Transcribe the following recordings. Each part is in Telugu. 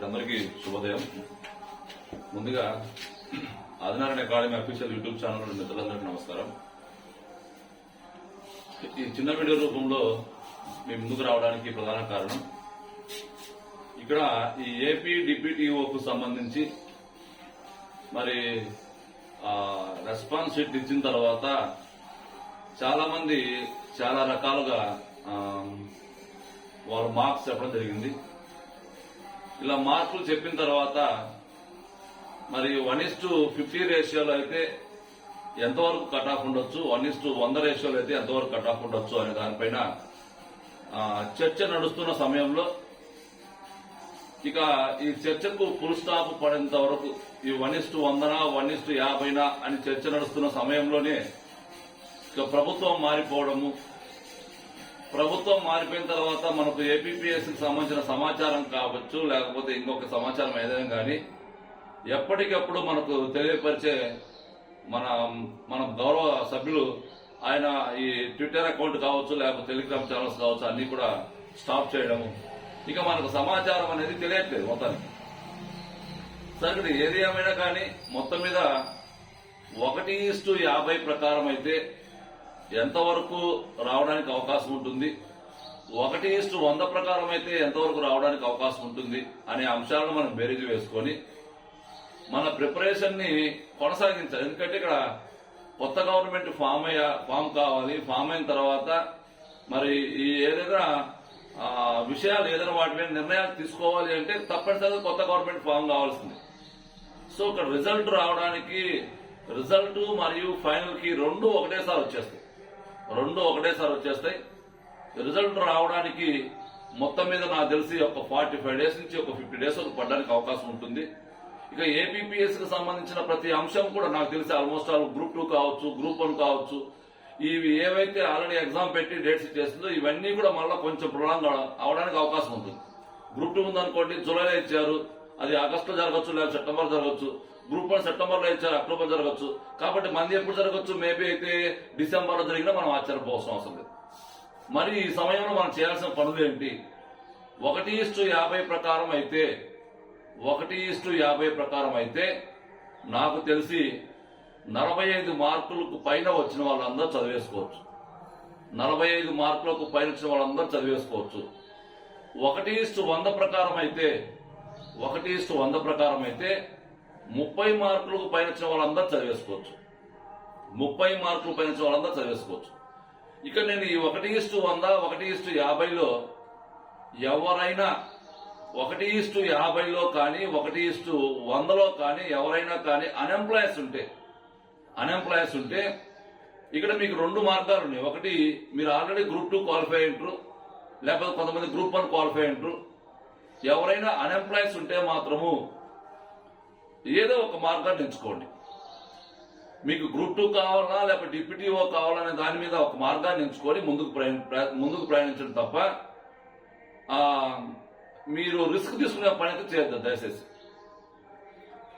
అందరికీ శుభోదయం. ముందుగా Adinarayana academy official YouTube channel మిత్రులందరికీ నమస్కారం. ఈ చిన్న వీడియో రూపంలో మీ ముందుకు రావడానికి ప్రధాన కారణం ఇక్కడ ఈ ఏపీ డిప్యూటీఓకు సంబంధించి మరి రెస్పాన్స్ షీట్ ఇచ్చిన తర్వాత చాలా మంది చాలా రకాలుగా ఆ, వాళ్ళ మార్క్స్ చెప్పడం జరిగింది. ఇలా మార్కులు చెప్పిన తర్వాత మరి వన్ ఇస్ టు ఫిఫ్టీ రేషియోలో అయితే ఎంతవరకు కట్ ఆఫ్ ఉండొచ్చు? వన్ ఇస్ టు వంద రేషియోలో అయితే ఎంతవరకు కట్ ఆఫ్ ఉండొచ్చు అనే దానిపైన చర్చ నడుస్తున్న సమయంలో ఇక ఈ చర్చకు ఫుల్ స్టాప్ పడేంత వరకు ఈ వన్ ఇస్ టు వందనా వన్ ఇస్ టు యాభైనా అని చర్చ నడుస్తున్న సమయంలోనే ఇక ప్రభుత్వం మారిపోవడము ప్రభుత్వం మారిపోయిన తర్వాత మనకు ఏపీపీఎస్కి సంబంధించిన సమాచారం కావచ్చు లేకపోతే ఇంకొక సమాచారం ఏదైనా కానీ ఎప్పటికప్పుడు మనకు తెలియపరిచే మన మన గౌరవ సభ్యులు ఆయన ఈ ట్విట్టర్ అకౌంట్ కావచ్చు లేకపోతే టెలిగ్రామ్ ఛానల్స్ కావచ్చు అన్ని కూడా స్టాప్ చేయడము. ఇక మనకు సమాచారం అనేది తెలియట్లేదు మొత్తానికి. సరే ఏది ఏమైనా కానీ మొత్తం మీద ఒకటి ఇస్టు యాభై ప్రకారం అయితే ఎంతవరకు రావడానికి అవకాశం ఉంటుంది? ఒకటి ఇస్టు వంద ప్రకారం అయితే ఎంతవరకు రావడానికి అవకాశం ఉంటుంది అనే అంశాలను మనం బేరీజు వేసుకొని మన ప్రిపరేషన్ని కొనసాగించాలి. ఎందుకంటే ఇక్కడ కొత్త గవర్నమెంట్ ఫామ్ అయ్యా ఫామ్ కావాలి. ఫామ్ అయిన తర్వాత మరి ఈ ఏదైనా విషయాలు ఏదైనా వాటి మీద నిర్ణయాలు తీసుకోవాలి అంటే తప్పనిసరిగా కొత్త గవర్నమెంట్ ఫామ్ కావాల్సింది. సో ఇక్కడ రిజల్ట్ రావడానికి రిజల్ట్ మరియు ఫైనల్కి రెండు ఒకటేసారి వచ్చేస్తాయి. రెండు ఒకటేసారి వచ్చేస్తాయి రిజల్ట్ రావడానికి మొత్తం మీద నాకు తెలిసి ఒక ఫార్టీ ఫైవ్ డేస్ నుంచి ఒక ఫిఫ్టీ డేస్ వరకు పడడానికి అవకాశం ఉంటుంది. ఇక ఏపీపీఎస్కి సంబంధించిన ప్రతి అంశం కూడా నాకు తెలిసి ఆల్మోస్ట్ ఆల్ గ్రూప్ టూ కావచ్చు గ్రూప్ వన్ కావచ్చు. ఇవి ఏవైతే ఆల్రెడీ ఎగ్జామ్ పెట్టి డేట్స్ ఇచ్చేస్తుందో ఇవన్నీ కూడా మళ్ళీ కొంచెం ప్రొలాంగ్ అవడానికి అవకాశం ఉంటుంది. గ్రూప్ టూ ఉందనుకోండి జూలైలో ఇచ్చారు. అది ఆగస్టులో జరగచ్చు లేదా సెప్టెంబర్ జరగచ్చు. గ్రూప్ వన్ సెప్టెంబర్లో ఇచ్చారు అక్టోబర్ జరగచ్చు. కాబట్టి మంది ఎప్పుడు జరగచ్చు? మేబీ అయితే డిసెంబర్లో జరిగినా మనం ఆశ్చర్యపోవాల్సిన అవసరం లేదు. మరి ఈ సమయంలో మనం చేయాల్సిన పనులు ఏంటి? ఒకటి ఇస్టు యాభై ప్రకారం అయితే ఒకటి ఇస్టు యాభై ప్రకారం అయితే నాకు తెలిసి నలభై ఐదు మార్కులకు పైన వచ్చిన వాళ్ళందరూ చదివేసుకోవచ్చు. నలభై ఐదు మార్కులకు పైన వచ్చిన వాళ్ళందరూ చదివేసుకోవచ్చు. ఒకటి ఇస్టు వంద ప్రకారం అయితే ఒకటి ఇస్టు వంద ప్రకారం అయితే ముప్పై మార్కులకు పైన వచ్చిన వాళ్ళందరూ చదివేసుకోవచ్చు. ముప్పై మార్కులు పైన వచ్చిన వాళ్ళందరూ చదివేసుకోవచ్చు. ఇక్కడ నేను ఈ ఒకటి ఇస్టు వంద ఒకటి ఇస్టు యాభైలో ఎవరైనా ఒకటి ఇస్టు యాభైలో కానీ ఒకటి ఇస్టు వందలో కానీ ఎవరైనా కానీ అన్ఎంప్లాయీస్ ఉంటే అన్ఎంప్లాయీస్ ఉంటే ఇక్కడ మీకు రెండు మార్గాలు ఉన్నాయి. ఒకటి మీరు ఆల్రెడీ గ్రూప్ టూ క్వాలిఫై అయ్యారు లేకపోతే కొంతమంది గ్రూప్ వన్ క్వాలిఫై అయ్యారు ఎవరైనా అన్ఎంప్లాయీస్ ఉంటే మాత్రము ఏదో ఒక మార్గాన్ని ఎంచుకోండి. మీకు గ్రూప్ టూ కావాలా లేకపోతే డిప్యూటీఓ కావాలనే దాని మీద ఒక మార్గాన్ని ఎంచుకొని ముందుకు ప్రయాణ- ప్రయా- ముందుకు ప్రయాణించడం తప్ప మీరు రిస్క్ తీసుకునే పని అయితే చేయొద్దు దయచేసి.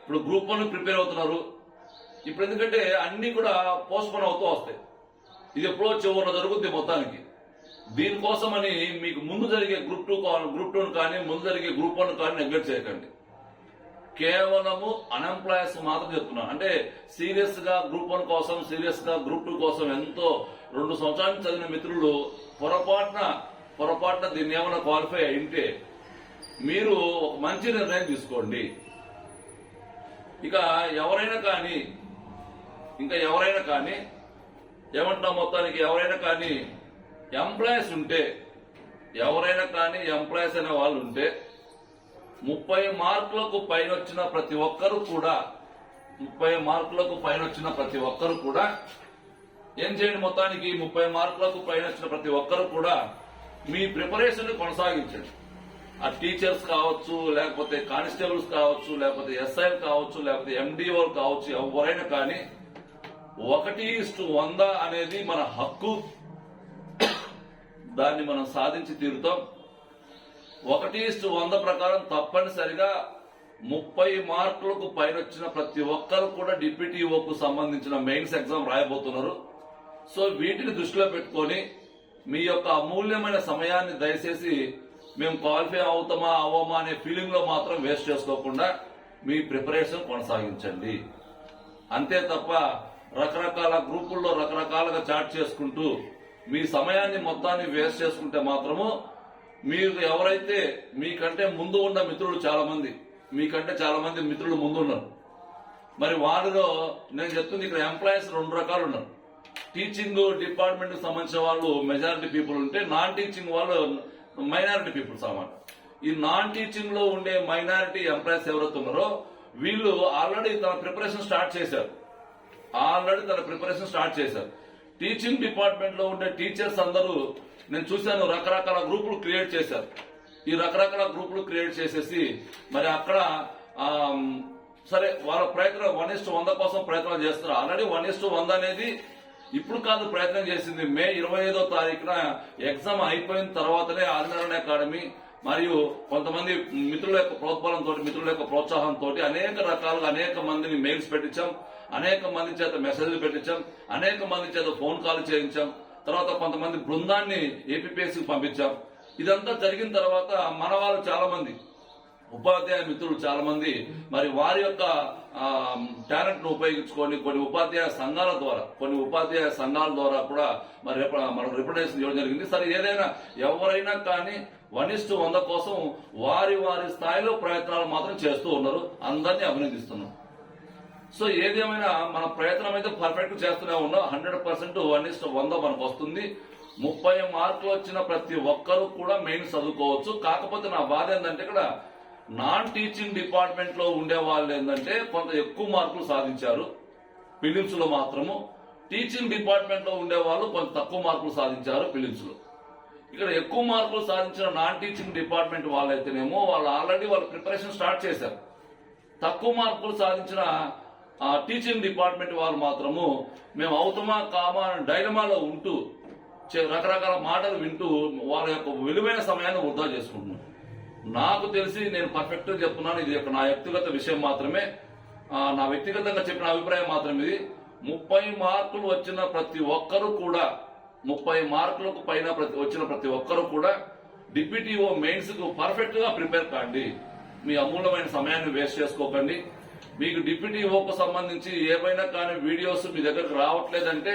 ఇప్పుడు గ్రూప్ వన్ ప్రిపేర్ అవుతున్నారు. ఇప్పుడు ఎందుకంటే అన్ని కూడా పోస్ట్పోన్ అవుతూ వస్తాయి. ఇది ఎప్పుడో చివరిలో జరుగుద్ది మొత్తానికి. దీనికోసమని మీకు ముందు జరిగే గ్రూప్ టూ గ్రూప్ టూ కానీ ముందు జరిగే గ్రూప్ వన్ కానీ నెగ్లెక్ట్ చేయకండి. కేవలము అన్ఎంప్లాయర్స్ మాత్రం చెప్తున్నాను. అంటే సీరియస్గా గ్రూప్ వన్ కోసం సీరియస్గా గ్రూప్ టూ కోసం ఎంతో రెండు సంవత్సరాలు చదివిన మిత్రులు పొరపాటున పొరపాటున దీన్ని ఏమైనా క్వాలిఫై అయింటే మీరు ఒక మంచి నిర్ణయం తీసుకోండి. ఇక ఎవరైనా కానీ ఇంకా ఎవరైనా కానీ ఏమంటున్నా మొత్తానికి? ఎవరైనా కానీ ఎంప్లాయీస్ ఉంటే ఎవరైనా కానీ ఎంప్లాయీస్ అనే వాళ్ళు ఉంటే ముప్పై మార్కులకు పైన వచ్చిన ప్రతి ఒక్కరు కూడా ముప్పై మార్కులకు పైన వచ్చిన ప్రతి ఒక్కరు కూడా ఏం చేయండి మొత్తానికి ముప్పై మార్కులకు పైన వచ్చిన ప్రతి ఒక్కరు కూడా మీ ప్రిపరేషన్ కొనసాగించండి. ఆ టీచర్స్ కావచ్చు లేకపోతే కానిస్టేబుల్స్ కావచ్చు లేకపోతే ఎస్ఐలు కావచ్చు లేకపోతే ఎండిఓ కావచ్చు ఎవరైనా కానీ ఒకటి ఇస్టు వంద అనేది మన హక్కు. దాన్ని మనం సాధించి తీరుతాం. ఒకటి వంద ప్రకారం తప్పనిసరిగా ముప్పై మార్కులకు పైన వచ్చిన ప్రతి ఒక్కరు కూడా డిప్యూటీఓకు సంబంధించిన మెయిన్స్ ఎగ్జామ్ రాయబోతున్నారు. సో వీటిని దృష్టిలో పెట్టుకొని మీ యొక్క అమూల్యమైన సమయాన్ని దయచేసి మేము క్వాలిఫై అవుతామా అవ్వమా అనే ఫీలింగ్లో మాత్రం వేస్ట్ చేసుకోకుండా మీ ప్రిపరేషన్ కొనసాగించండి. అంతే తప్ప రకరకాల గ్రూపుల్లో రకరకాలుగా చాట్ చేసుకుంటూ మీ సమయాన్ని మొత్తాన్ని వేస్ట్ చేసుకుంటే మాత్రము మీరు ఎవరైతే మీకంటే ముందు ఉన్న మిత్రులు చాలా మంది మీకంటే చాలా మంది మిత్రులు ముందు ఉన్నారు మరి వారిలో నేను చెప్తుంది ఇక్కడ ఎంప్లాయీస్ రెండు రకాలు ఉన్నారు. టీచింగ్ డిపార్ట్మెంట్ సంబంధించిన వాళ్ళు మెజారిటీ పీపుల్ ఉంటే నాన్ టీచింగ్ వాళ్ళు మైనారిటీ పీపుల్స్ అన్నమాట ఈ నాన్ టీచింగ్లో ఉండే మైనారిటీ ఎంప్లాయీస్ ఎవరైతే ఉన్నారో వీళ్ళు ఆల్రెడీ తన ప్రిపరేషన్ స్టార్ట్ చేశారు. ఆల్రెడీ తన ప్రిపరేషన్ స్టార్ట్ చేశారు. టీచింగ్ డిపార్ట్మెంట్లో ఉండే టీచర్స్ అందరూ నేను చూశాను రకరకాల గ్రూపులు క్రియేట్ చేశారు. ఈ రకరకాల గ్రూపులు క్రియేట్ చేసేసి మరి అక్కడ సరే వాళ్ళ ప్రయత్నం వన్ ఇస్టు వంద కోసం ప్రయత్నం చేస్తారు ఆల్రెడీ వన్ ఇస్టు వంద అనేది ఇప్పుడు కాదు ప్రయత్నం చేసింది. మే ఇరవై ఐదో తారీఖున ఎగ్జామ్ అయిపోయిన తర్వాతనే ఆదినారాయణ అకాడమీ మరియు కొంతమంది మిత్రుల యొక్క ప్రోత్బలంతో మిత్రుల యొక్క ప్రోత్సాహంతో అనేక రకాలుగా అనేక మందిని మెయిల్స్ పెట్టించాం. అనేక మంది చేత మెసేజ్లు పెట్టించాం. అనేక మంది చేత ఫోన్ కాల్ చేయించాం. తర్వాత కొంతమంది బృందాన్ని ఏపీపీఎస్సీకి పంపించాం ఇదంతా జరిగిన తర్వాత మన వాళ్ళు చాలా మంది ఉపాధ్యాయ మిత్రులు చాలా మంది మరి వారి యొక్క టాలెంట్ను ఉపయోగించుకొని కొన్ని ఉపాధ్యాయ సంఘాల ద్వారా కొన్ని ఉపాధ్యాయ సంఘాల ద్వారా కూడా మరి మనం రిప్రజెంటేషన్ చేయడం జరిగింది. సరే ఏదైనా ఎవరైనా కానీ వన్ ఇస్టు వంద కోసం వారి వారి స్థాయిలో ప్రయత్నాలు మాత్రం చేస్తూ ఉన్నారు. అందరినీ అభినందిస్తున్నాం. సో ఏదేమైనా మన ప్రయత్నం అయితే పర్ఫెక్ట్ చేస్తూనే ఉన్నాం. హండ్రెడ్ పర్సెంట్ వన్ ఇస్ వంద మనకు వస్తుంది. ముప్పై మార్కులు వచ్చిన ప్రతి ఒక్కరూ కూడా మెయిన్ చదువుకోవచ్చు. కాకపోతే నా బాధ ఏంటంటే ఇక్కడ నాన్ టీచింగ్ డిపార్ట్మెంట్లో ఉండే వాళ్ళు ఏంటంటే కొంత ఎక్కువ మార్కులు సాధించారు. ఫిలిమ్స్లో మాత్రము. టీచింగ్ డిపార్ట్మెంట్లో ఉండే వాళ్ళు కొంత తక్కువ మార్కులు సాధించారు ఫిలిమ్స్లో ఇక్కడ ఎక్కువ మార్కులు సాధించిన నాన్ టీచింగ్ డిపార్ట్మెంట్ వాళ్ళైతేనేమో వాళ్ళు ఆల్రెడీ వాళ్ళు ప్రిపరేషన్ స్టార్ట్ చేశారు. తక్కువ మార్కులు సాధించిన ఆ, టీచింగ్ డిపార్ట్మెంట్ వాళ్ళు మాత్రము మేము అవుతామా కామా డైలమాలో ఉంటూ చే- రకరకాల మాటలు వింటూ వాళ్ళ యొక్క విలువైన సమయాన్ని వృధా చేసుకుంటున్నాం. నాకు తెలిసి నేను పర్ఫెక్ట్ చెప్తున్నాను ఇది ఒక నా వ్యక్తిగత విషయం మాత్రమే. నా వ్యక్తిగతంగా చెప్పిన అభిప్రాయం మాత్రం ఇది. ముప్పై మార్కులు వచ్చిన ప్రతి ఒక్కరూ కూడా ముప్పై మార్కులకు పైన ప్రతి వచ్చిన ప్రతి ఒక్కరూ కూడా డిప్యూటీఓ మెయిన్స్కు పర్ఫెక్ట్గా ప్రిపేర్ కాండి. మీ అమూల్యమైన సమయాన్ని వేస్ట్ చేసుకోకండి. మీకు డిప్యూటీ ఓకు సంబంధించి ఏమైనా కానీ వీడియోస్ మీ దగ్గరకు రావట్లేదంటే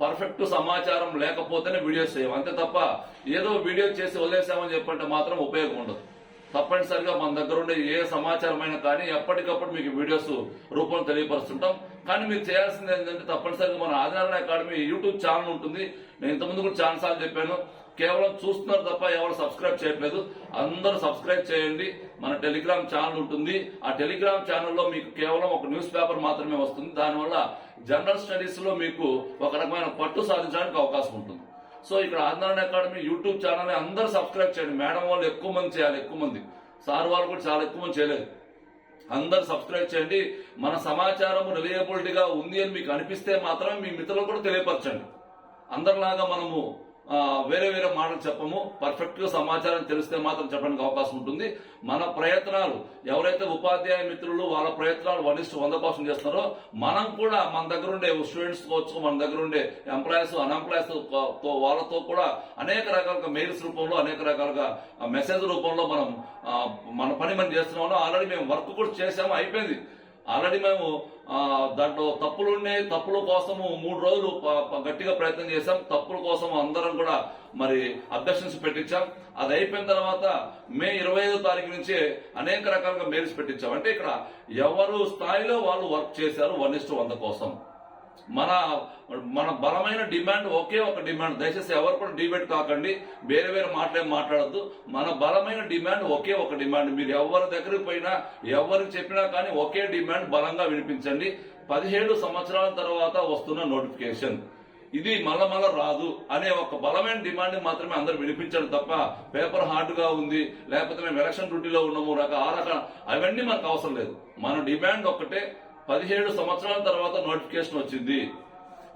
పర్ఫెక్ట్ సమాచారం లేకపోతేనే వీడియోస్ చేయం అంతే తప్ప ఏదో వీడియో చేసి వదిలేసామని చెప్పంటే మాత్రం ఉపయోగం ఉండదు. తప్పనిసరిగా మన దగ్గర ఉండే ఏ సమాచారమైనా కానీ ఎప్పటికప్పుడు మీకు వీడియోస్ రూపంలో తెలియపరుస్తుంటాం. కానీ మీరు చేయాల్సింది ఏంటంటే తప్పనిసరిగా మన ఆదినారాయణ అకాడమీ యూట్యూబ్ ఛానల్ ఉంటుంది. నేను ఇంతకుముందు కూడా చాలా సార్లు చెప్పాను. కేవలం చూస్తున్నారు తప్ప ఎవరు సబ్స్క్రైబ్ చేయట్లేదు. అందరూ సబ్స్క్రైబ్ చేయండి. మన టెలిగ్రామ్ ఛానల్ ఉంటుంది. ఆ టెలిగ్రామ్ ఛానల్లో మీకు కేవలం ఒక న్యూస్ పేపర్ మాత్రమే వస్తుంది. దానివల్ల జనరల్ స్టడీస్లో మీకు ఒక రకమైన పట్టు సాధించడానికి అవకాశం ఉంటుంది. సో ఇక్కడ ఆదినారాయణ అకాడమీ యూట్యూబ్ ఛానల్ అందరూ సబ్స్క్రైబ్ చేయండి. మేడం వాళ్ళు ఎక్కువ మంది చేయాలి ఎక్కువ మంది. సార్ వాళ్ళు కూడా చాలా ఎక్కువ మంది చేయలేదు. అందరు సబ్స్క్రైబ్ చేయండి. మన సమాచారం రిలయబిలిటీగా ఉంది అని మీకు అనిపిస్తే మాత్రమే మీ మిత్రులకు కూడా తెలియపరచండి. అందరిలాగా మనము వేరే వేరే మాటలు చెప్పము. పర్ఫెక్ట్గా సమాచారం తెలిస్తే మాత్రం చెప్పడానికి అవకాశం ఉంటుంది. మన ప్రయత్నాలు ఎవరైతే ఉపాధ్యాయ మిత్రులు వాళ్ళ ప్రయత్నాలు వనిష్ట వంద కోసం చేస్తున్నారో మనం కూడా మన దగ్గర ఉండే స్టూడెంట్స్ కావచ్చు మన దగ్గర ఉండే ఎంప్లాయీస్ అన్ఎంప్లాయీస్తో వాళ్ళతో కూడా అనేక రకాలుగా మెయిల్స్ రూపంలో అనేక రకాలుగా మెసేజ్ రూపంలో మనం మన పని మనం చేస్తున్నామో ఆల్రెడీ మేము వర్క్ కూడా చేసాము అయిపోయింది. ఆల్రెడీ మేము దాంట్లో తప్పులు ఉన్నాయి తప్పుల కోసము మూడు రోజులు గట్టిగా ప్రయత్నం చేశాం. తప్పుల కోసం అందరం కూడా మరి అబ్జెక్షన్స్ పెట్టించాం. అది అయిపోయిన తర్వాత మే ఇరవై ఐదో తారీఖు నుంచే అనేక రకాలుగా మెయిల్స్ పెట్టించాం. అంటే ఇక్కడ ఎవరు స్థాయిలో వాళ్ళు వర్క్ చేశారు వన్ ఇస్టు వంద కోసం. మన మన బలమైన డిమాండ్ ఒకే ఒక డిమాండ్. దయచేసి ఎవరు కూడా డిబేట్ కాకండి. వేరే వేరే మాట్లాడే మాట్లాడద్దు. మన బలమైన డిమాండ్ ఒకే ఒక డిమాండ్. మీరు ఎవరి దగ్గరికి పోయినా ఎవరికి చెప్పినా కానీ ఒకే డిమాండ్ బలంగా వినిపించండి. పదిహేడు సంవత్సరాల తర్వాత వస్తున్న నోటిఫికేషన్. ఇది మళ్ళా మళ్ళా రాదు అనే ఒక బలమైన డిమాండ్ మాత్రమే అందరు వినిపించడం తప్ప పేపర్ హార్డ్గా ఉంది లేకపోతే మేము ఎలక్షన్ డ్యూటీలో ఉన్నాము రక ఆ రకాల అవన్నీ మనకు అవసరం లేదు. మన డిమాండ్ ఒక్కటే పదిహేడు సంవత్సరాల తర్వాత నోటిఫికేషన్ వచ్చింది.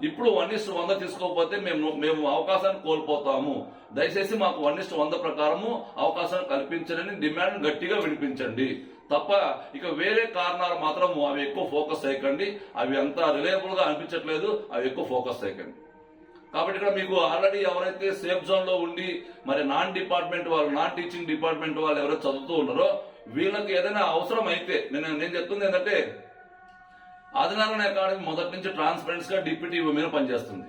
ఇప్పుడు వన్ ఇస్ట్ వంద తీసుకోకపోతే మేము మేము అవకాశాన్ని కోల్పోతాము. దయచేసి మాకు వన్ ఇస్ట్ వంద ప్రకారము అవకాశాన్ని కల్పించడని డిమాండ్ గట్టిగా వినిపించండి. తప్ప ఇక వేరే కారణాలు మాత్రం అవి ఎక్కువ ఫోకస్ చేయకండి. అవి అంత రిలయబుల్గా అనిపించట్లేదు అవి ఎక్కువ ఫోకస్ చేయకండి. కాబట్టి ఇక్కడ మీకు ఆల్రెడీ ఎవరైతే సేఫ్ జోన్లో ఉండి మరి నాన్ డిపార్ట్మెంట్ వాళ్ళు నాన్ టీచింగ్ డిపార్ట్మెంట్ వాళ్ళు ఎవరైతే చదువుతూ ఉన్నారో వీళ్ళకి ఏదైనా అవసరం అయితే నేను నేను చెప్తుంది ఏంటంటే ఆదినారాయణ అకాడమీ మొదటి నుంచి ట్రాన్స్పరెన్స్గా డిప్యూటీ మీద పనిచేస్తుంది.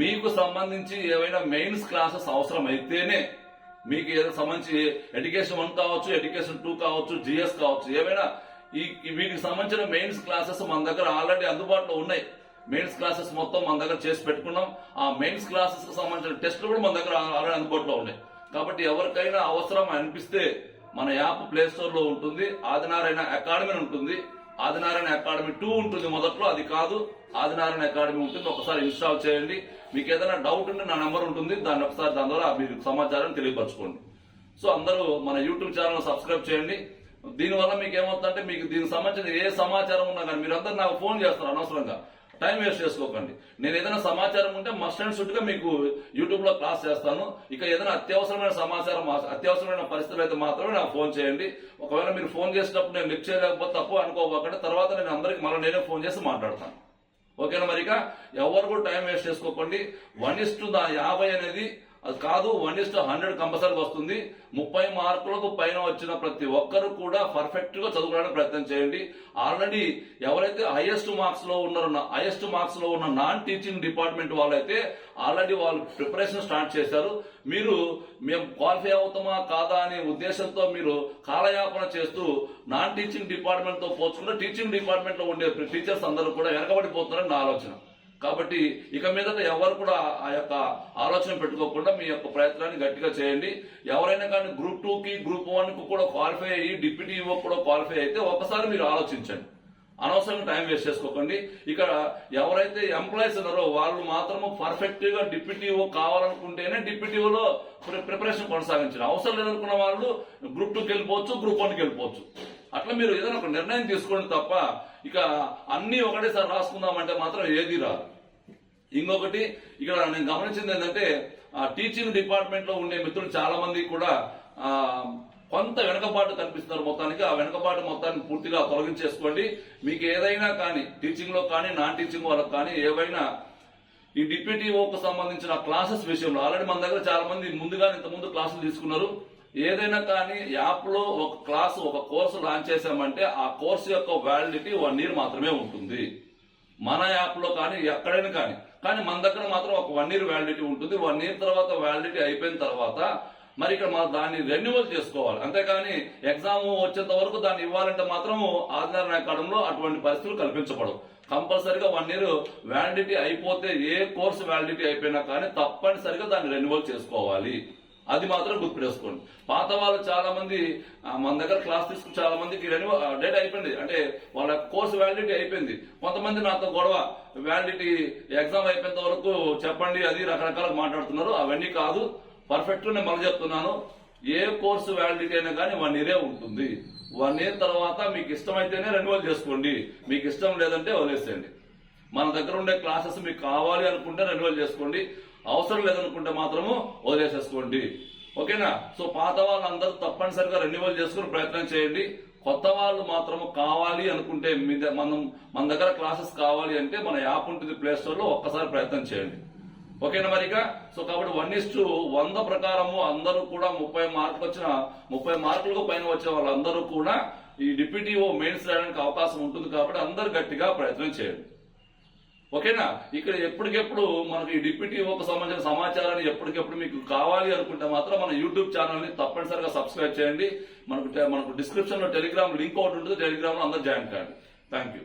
మీకు సంబంధించి ఏవైనా మెయిన్స్ క్లాసెస్ అవసరం అయితేనే మీకు ఏదో సంబంధించి ఎడ్యుకేషన్ వన్ కావచ్చు ఎడ్యుకేషన్ టూ కావచ్చు జిఎస్ కావచ్చు ఏవైనా ఈ వీటికి సంబంధించిన మెయిన్స్ క్లాసెస్ మన దగ్గర ఆల్రెడీ అందుబాటులో ఉన్నాయి. మెయిన్స్ క్లాసెస్ మొత్తం మన దగ్గర చేసి పెట్టుకున్నాం. ఆ మెయిన్స్ క్లాసెస్కు సంబంధించిన టెస్టులు కూడా మన దగ్గర ఆల్రెడీ అందుబాటులో ఉన్నాయి. కాబట్టి ఎవరికైనా అవసరం అనిపిస్తే మన యాప్ ప్లే స్టోర్లో ఉంటుంది. ఆదినారాయణ అకాడమీ ఉంటుంది. ఆదినారాయణ అకాడమీ టూ ఉంటుంది మొదట్లో అది కాదు. ఆదినారాయణ అకాడమీ ఉంటుంది ఒకసారి ఇన్స్టాల్ చేయండి. మీకు ఏదైనా డౌట్ ఉంటే నా నెంబర్ ఉంటుంది దాన్ని ఒకసారి దాని ద్వారా మీరు సమాచారం తెలియపరచుకోండి. సో అందరూ మన యూట్యూబ్ ఛానల్ సబ్స్క్రైబ్ చేయండి. దీనివల్ల మీకు ఏమవుతుందంటే మీకు దీనికి సంబంధించిన ఏ సమాచారం ఉన్నా కానీ మీరందరూ నాకు ఫోన్ చేస్తారు అనవసరంగా. టైం వేస్ట్ చేసుకోకండి. నేను ఏదైనా సమాచారం ఉంటే మస్ట్ అండ్ షుడ్గా మీకు యూట్యూబ్లో క్లాస్ చేస్తాను. ఇక ఏదైనా అత్యవసరమైన సమాచారం అత్యవసరమైన పరిస్థితులు అయితే మాత్రమే నాకు ఫోన్ చేయండి. ఒకవేళ మీరు ఫోన్ చేసినప్పుడు నేను లిఫ్ట్ చేయలేకపోతే తప్పు అనుకోబోకండి తర్వాత నేను అందరికి మళ్ళీ నేనే ఫోన్ చేసి మాట్లాడతాను. ఓకేనా మరి ఇక? ఎవరు కూడా టైం వేస్ట్ చేసుకోకండి. వన్ ఇస్ టు యాభై అనేది అది కాదు one is to hundred compulsory వస్తుంది. ముప్పై మార్కులకు పైన వచ్చిన ప్రతి ఒక్కరు కూడా పర్ఫెక్ట్గా చదువుకోవడానికి ప్రయత్నం చేయండి. ఆల్రెడీ ఎవరైతే హైయెస్ట్ మార్క్స్లో ఉన్నారో హైయెస్ట్ మార్క్స్లో ఉన్న నాన్ టీచింగ్ డిపార్ట్మెంట్ వాళ్ళైతే ఆల్రెడీ వాళ్ళు ప్రిపరేషన్ స్టార్ట్ చేశారు. మీరు మేము క్వాలిఫై అవుతామా కాదా అనే ఉద్దేశంతో మీరు కాలయాపన చేస్తూ నాన్ టీచింగ్ డిపార్ట్మెంట్తో పోల్చుకుంటే టీచింగ్ డిపార్ట్మెంట్లో ఉండే టీచర్స్ అందరూ కూడా వెనకబడిపోతున్నారని నా ఆలోచన. కాబట్టి ఇక మీదట ఎవరు కూడా ఆ యొక్క ఆలోచన పెట్టుకోకుండా మీ యొక్క ప్రయత్నాన్ని గట్టిగా చేయండి. ఎవరైనా కానీ గ్రూప్ టూ కి గ్రూప్ వన్కు కూడా క్వాలిఫై అయ్యి డిప్యూటీ ఈవో కూడా క్వాలిఫై అయితే ఒకసారి మీరు ఆలోచించండి. అనవసరంగా టైం వేస్ట్ చేసుకోకండి. ఇక్కడ ఎవరైతే ఎంప్లాయీస్ ఉన్నారో వాళ్ళు మాత్రము పర్ఫెక్ట్గా డిప్యూటీఓ కావాలనుకుంటేనే డిప్యూటీఓలో ప్రిపరేషన్ కొనసాగించండి. అవసరం లేదనుకున్న వాళ్ళు గ్రూప్ టూకి వెళ్ళిపోవచ్చు గ్రూప్ వన్కి వెళ్ళిపోవచ్చు. అట్లా మీరు ఏదైనా ఒక నిర్ణయం తీసుకోండి తప్ప ఇక అన్ని ఒకటేసారి రాసుకుందామంటే మాత్రం ఏది రాదు. ఇంకొకటి ఇక్కడ నేను గమనించింది ఏంటంటే ఆ టీచింగ్ డిపార్ట్మెంట్లో ఉండే మిత్రులు చాలా మంది కూడా కొంత వెనకబాటు కనిపిస్తున్నారు మొత్తానికి. ఆ వెనకబాటు మొత్తాన్ని పూర్తిగా తొలగించేసుకోండి. మీకు ఏదైనా కానీ టీచింగ్లో కానీ నాన్ టీచింగ్ వాళ్ళకి కానీ ఏవైనా ఈ డిప్యూటీ ఓకు సంబంధించిన క్లాసెస్ విషయంలో ఆల్రెడీ మన దగ్గర చాలా మంది ముందుగా ఇంత ముందు క్లాసులు తీసుకున్నారు. ఏదైనా కానీ యాప్లో ఒక క్లాస్ ఒక కోర్సు లాంచ్ చేశామంటే ఆ కోర్సు యొక్క వ్యాలిడిటీ వన్ ఇయర్ మాత్రమే ఉంటుంది. మన యాప్లో కానీ ఎక్కడైనా కానీ. కానీ మన దగ్గర మాత్రం ఒక వన్ ఇయర్ వ్యాలిడిటీ ఉంటుంది. వన్ ఇయర్ తర్వాత వ్యాలిడిటీ అయిపోయిన తర్వాత మరి ఇక్కడ మనం దాన్ని రెన్యువల్ చేసుకోవాలి. అంతేకాని ఎగ్జామ్ వచ్చేంత వరకు దాన్ని ఇవ్వాలంటే మాత్రం ఆధార్ అకాడమీలో అటువంటి పరిస్థితులు కల్పించబడవు. కంపల్సరిగా వన్ ఇయర్ వ్యాలిడిటీ అయిపోతే ఏ కోర్సు వ్యాలిడిటీ అయిపోయినా కానీ తప్పనిసరిగా దాన్ని రెన్యువల్ చేసుకోవాలి. అది మాత్రం గుర్తుపెట్టుకోండి. పాత వాళ్ళు చాలా మంది మన దగ్గర క్లాస్ తీసుకుని చాలా మందికి డేట్ అయిపోయింది. అంటే వాళ్ళ కోర్సు వ్యాలిడిటీ అయిపోయింది. కొంతమంది నాతో గొడవ వ్యాలిడిటీ ఎగ్జామ్ అయిపోయేంత వరకు చెప్పండి అది రకరకాల మాట్లాడుతున్నారు. అవన్నీ కాదు పర్ఫెక్ట్ నేను మళ్ళీ చెప్తున్నాను. ఏ కోర్సు వ్యాలిడిటీ అయినా కానీ వన్ ఇయరే ఉంటుంది. వన్ ఇయర్ తర్వాత మీకు ఇష్టమైతేనే రెన్యువల్ చేసుకోండి. మీకు ఇష్టం లేదంటే వదిలేసేయండి. మన దగ్గర ఉండే క్లాసెస్ మీకు కావాలి అనుకుంటే రెన్యువల్ చేసుకోండి. అవసరం లేదనుకుంటే మాత్రము వదిలేసేసుకోండి. ఓకేనా? సో పాత వాళ్ళందరూ తప్పనిసరిగా రెన్యువల్ చేసుకుని ప్రయత్నం చేయండి. కొత్త వాళ్ళు మాత్రము కావాలి అనుకుంటే మీ మనం మన దగ్గర క్లాసెస్ కావాలి అంటే మన యాప్ ఉంటుంది ప్లే స్టోర్లో ఒక్కసారి ప్రయత్నం చేయండి. ఓకేనా మరిక? సో కాబట్టి వన్ ఇస్ టూ వంద ప్రకారము అందరూ కూడా ముప్పై మార్కులు వచ్చిన ముప్పై మార్కులకు పైన వచ్చే వాళ్ళందరూ కూడా ఈ డిప్యూటీఓ మెయిన్స్ రాయడానికి అవకాశం ఉంటుంది కాబట్టి అందరు గట్టిగా ప్రయత్నం చేయండి. ఓకేనా? ఇక్కడ ఎప్పటికెప్పుడు మనకి ఈ డిప్యూటీ ఒక సంబంధించిన సమాచారాన్ని ఎప్పటికెప్పుడు మీకు కావాలి అనుకుంటే మాత్రం మన యూట్యూబ్ ఛానల్ని తప్పనిసరిగా సబ్స్క్రైబ్ చేయండి. మనకు మనకు డిస్క్రిప్షన్లో టెలిగ్రామ్ లింక్ ఒకటి ఉంటుంది టెలిగ్రామ్లో అందరూ జాయిన్ కాండి. Thank you